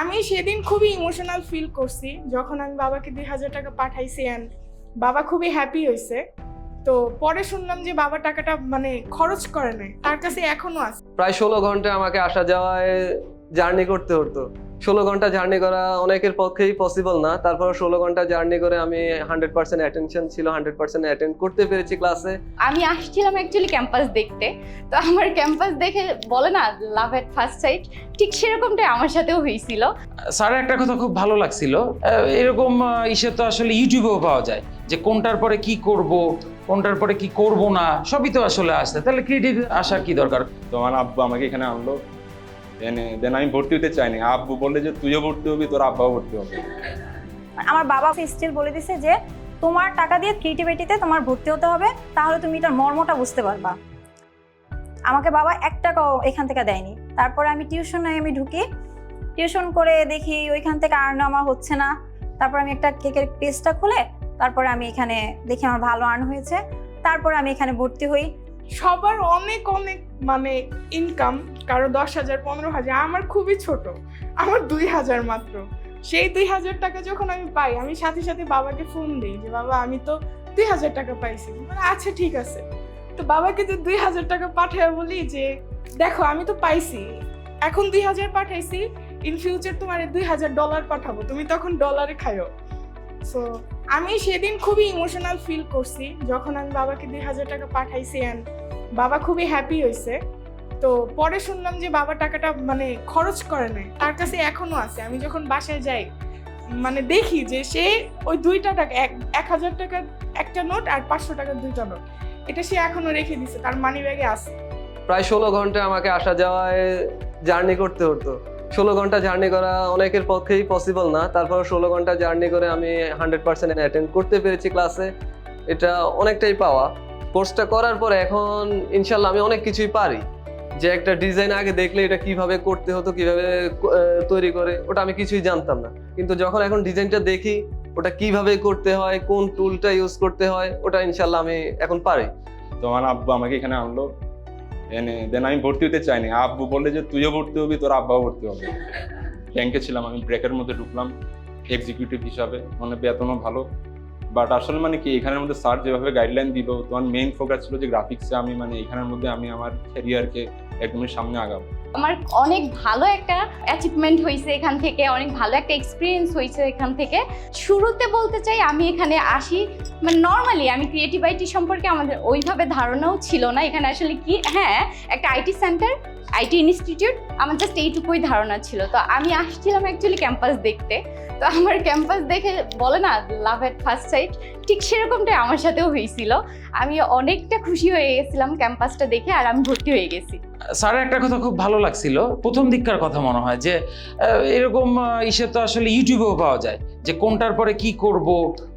আমি সেদিন খুবই ইমোশনাল ফিল করছি যখন আমি বাবাকে দুই হাজার টাকা পাঠাইছি অ্যান্ড বাবা খুবই হ্যাপি হয়েছে তো পরে শুনলাম যে বাবা টাকাটা মানে খরচ করে নাই, তার কাছে এখনও আছে। প্রায় ষোলো ঘণ্টা আমাকে আসা যাওয়ায় জার্নি করতে হতো। ষোলো ঘণ্টা জার্নি করা অনেকের পক্ষেই পসিবল না। তারপর ষোলো ঘণ্টা জার্নি করে আমি হান্ড্রেড পার্সেন্ট অ্যাটেনশন ছিল হান্ড্রেড পার্সেন্ট অ্যাটেন্ড করতে পেরেছি ক্লাসে আমি আসছিলাম অ্যাকচুয়ালি ক্যাম্পাস দেখতে। তো আমার ক্যাম্পাস দেখে বলে না লাভ এট ফার্স্ট সাইট ঠিক সেরকমটাই আমার সাথেও হয়েছিল। স্যারের একটা কথা খুব ভালো লাগছিল। আহ, এরকম ইসে তো আসলে ইউটিউবেও পাওয়া যায় যে কোনটার পরে কি করব কোনটার পরে কি করব না সবই তো আসলে আসছে তাহলে ক্রিয়েটিভ আসার কি দরকার? তোমার আব্বু আমাকে এখানে আনলো। দেন আমি ভর্তি হতে চাইনি। আব্বু বললে যে, তুইও ভর্তি হবি, তোর আব্বাও ভর্তি হবে। আমার বাবা স্টিল বলে দিছে যে, তোমার টাকা দিয়ে ক্রিয়েটিভিটিতে তোমার ভর্তি হতে হবে, তাহলে তুমি এটার মর্মটা বুঝতে পারবা। আমাকে বাবা এক টাকাও এখান থেকে দেয়নি। তারপরে আমি টিউশনে আমি ঢুকি। টিউশন করে দেখি ওইখান থেকে আর্ন আমার হচ্ছে না। তারপর আমি একটা কেকের পেজটা খুলে, তারপরে আমি এখানে দেখি আমার ভালো আর্ন হয়েছে। তারপরে আমি এখানে ভর্তি হই। সবার অনেক অনেক মানে ইনকাম কারও দশ হাজার, পনেরো হাজার, আমার খুবই ছোট। আমার দুই হাজার মাত্র। সেই দুই হাজার টাকা যখন আমি পাই, আমি সাথে সাথে বাবাকে ফোন দিই যে, বাবা, আমি তো দুই হাজার টাকা পাইছি। মানে আচ্ছা ঠিক আছে। তো বাবাকে যে দুই হাজার টাকা পাঠায় বলি যে, দেখো, আমি তো পাইছি। এখন দুই হাজার পাঠাইছি ইন ফিউচার তোমার দুই হাজার ডলার পাঠাবো। তুমি তখন ডলারে খাইও সো আমি সেদিন খুবই ইমোশনাল ফিল করছি যখন আমি বাবাকে দুই হাজার টাকা পাঠাইছি অ্যান্ড বাবা খুবই হ্যাপি হয়েছে তো পরে শুনলাম যে বাবা টাকাটা মানে খরচ করে নাই। তার কাছে এখনও আছে। আমি যখন বাসায় যাই মানে দেখি যে সে ওই দুইটা টাকা, এক হাজার টাকার একটা নোট আর পাঁচশো টাকার দুইটা নোট। এটা সে এখনও রেখে দিছে। তার মানি ব্যাগে আছে। প্রায় ষোলো ঘণ্টা আমাকে আসা যাওয়ায় জার্নি করতে হতো। ষোলো ঘণ্টা জার্নি করা অনেকের পক্ষেই পসিবল না। তারপর ষোলো ঘণ্টা জার্নি করে আমি হান্ড্রেড পার্সেন্ট অ্যাটেন্ড করতে পেরেছি ক্লাসে এটা অনেকটাই পাওয়া। কোর্সটা করার পরে এখন ইনশাল্লাহ আমি অনেক কিছুই পারি। যে একটা ডিজাইন আগে দেখলে এটা কীভাবে করতে হতো, কীভাবে তৈরি করে, ওটা আমি কিছুই জানতাম না। কিন্তু যখন এখন ডিজাইনটা দেখি, ওটা কীভাবে করতে হয়, কোন টুলটা ইউজ করতে হয়, ওটা ইনশাল্লাহ আমি এখন পারি। তোমার আব্বু আমাকে এখানে আনলো। দেন আমি ভর্তি হতে চাইনি। আব্বু বললে যে, তুইও ভর্তি হবি, তোর আব্বাও ভর্তি হবে। ব্যাংকে ছিলাম, আমি ব্রেকের মধ্যে ঢুকলাম এক্সিকিউটিভ হিসাবে। মানে বেতনও ভালো। বাট আসলে মানে কি, এখানের মধ্যে স্যার যেভাবে গাইডলাইন দিল, তোমার মেইন ফোকাস ছিল যে গ্রাফিক্সে আমি মানে এখানের মধ্যে আমি আমার ক্যারিয়ারকে একদমই সামনে আগাবো। আমার অনেক ভালো একটা অ্যাচিভমেন্ট হয়েছে এখান থেকে, অনেক ভালো একটা এক্সপিরিয়েন্স হয়েছে এখান থেকে। শুরুতে বলতে চাই, আমি এখানে আসি মানে নর্মালি আমি ক্রিয়েটিভ আইটি সম্পর্কে আমাদের ওইভাবে ধারণাও ছিল না। এখানে আসলে কি হ্যাঁ একটা আইটি সেন্টার আইটি ইনস্টিটিউট, আমার জাস্ট এইটুকুই ধারণা ছিল। তো আমি আসছিলাম অ্যাকচুয়ালি ক্যাম্পাস দেখতে। তো আমার ক্যাম্পাস দেখে বলে না লাভ এট ফার্স্ট সাইট ঠিক সেরকমটাই আমার সাথেও হয়েছিল। আমি অনেকটা খুশি হয়ে গেছিলাম ক্যাম্পাসটা দেখে আর আমি ভর্তি হয়ে গেছি। স্যারের একটা কথা খুব ভালো লাগছিল। প্রথম দিককার কথা মনে হয় যে এরকম ইসে তো আসলে ইউটিউবেও পাওয়া যায় যে কোনটার পরে কি করব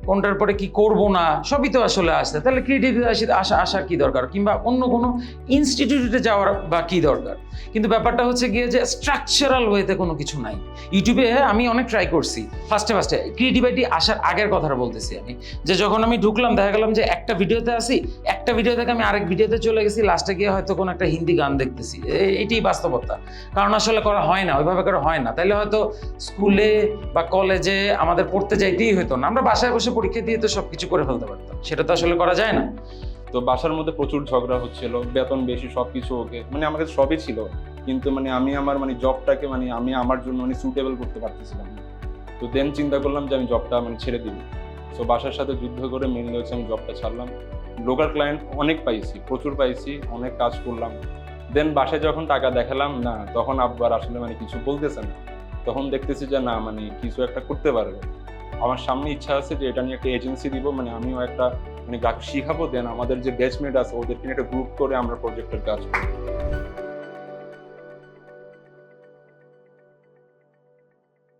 কোনটার পরে কি করব না, সবই তো আসলে আসছে তাহলে ক্রিয়েটিভ আসা আসার কি দরকার? কিংবা অন্য কোনো ইনস্টিটিউটে যাওয়ার বা কি দরকার? কিন্তু ব্যাপারটা হচ্ছে গিয়ে যে স্ট্রাকচারাল ওয়েতে কোনো কিছু নাই। ইউটিউবে আমি অনেক ট্রাই করছি। ফার্স্টে ফার্স্টে ক্রিয়েটিভিটি আসার আগের কথাটা বলতেছি আমি। যে যখন আমি ঢুকলাম, দেখা গেলাম যে একটা ভিডিওতে আসি একটা ভিডিও থেকে আমি আরেক ভিডিওতে চলে গেছি লাস্টে গিয়ে হয়তো কোনো একটা হিন্দি গান দেখতেছি। এ- এটাই বাস্তবতা। কারণ আসলে করা হয় না, ওইভাবে করে হয় না। তাহলে হয়তো স্কুলে বা কলেজে আমাদের পড়তে যাইতেই হতো না। আমরা বাসায় বসে পরীক্ষা দিয়ে তো সব কিছু করে ফেলতে পারতাম। সেটা তো আসলে করা যায় না। তো বাসার মধ্যে প্রচুর ঝগড়া হচ্ছিল, বেতন বেশি সব কিছু ওকে। মানে আমার কাছে সবই ছিল। কিন্তু মানে আমি আমার মানে জবটাকে মানে আমি আমার জন্য মানে সুটেবল করতে পারতেছিলাম তো দেন চিন্তা করলাম যে আমি জবটা মানে ছেড়ে দিব। তো বাসার সাথে যুদ্ধ করে মেনলি হচ্ছে আমি জবটা ছাড়লাম। লোকাল ক্লায়েন্ট অনেক পাইছি, প্রচুর পাইছি, অনেক কাজ করলাম। দেন বাসায় যখন টাকা দেখালাম, না, তখন আব্বার আসলে মানে কিছু বলতেছে না। তখন দেখতেছি যে না মানে কিছু একটা করতে পারবে। আমার সামনে ইচ্ছা আছে যে এটা নিয়ে একটা এজেন্সি দিব মানে আমিও একটা মানে শিখাবো দেন আমাদের যে ব্যাচমেট আছে ওদেরকে একটা গ্রুপ করে আমরা প্রজেক্টের কাজ করব।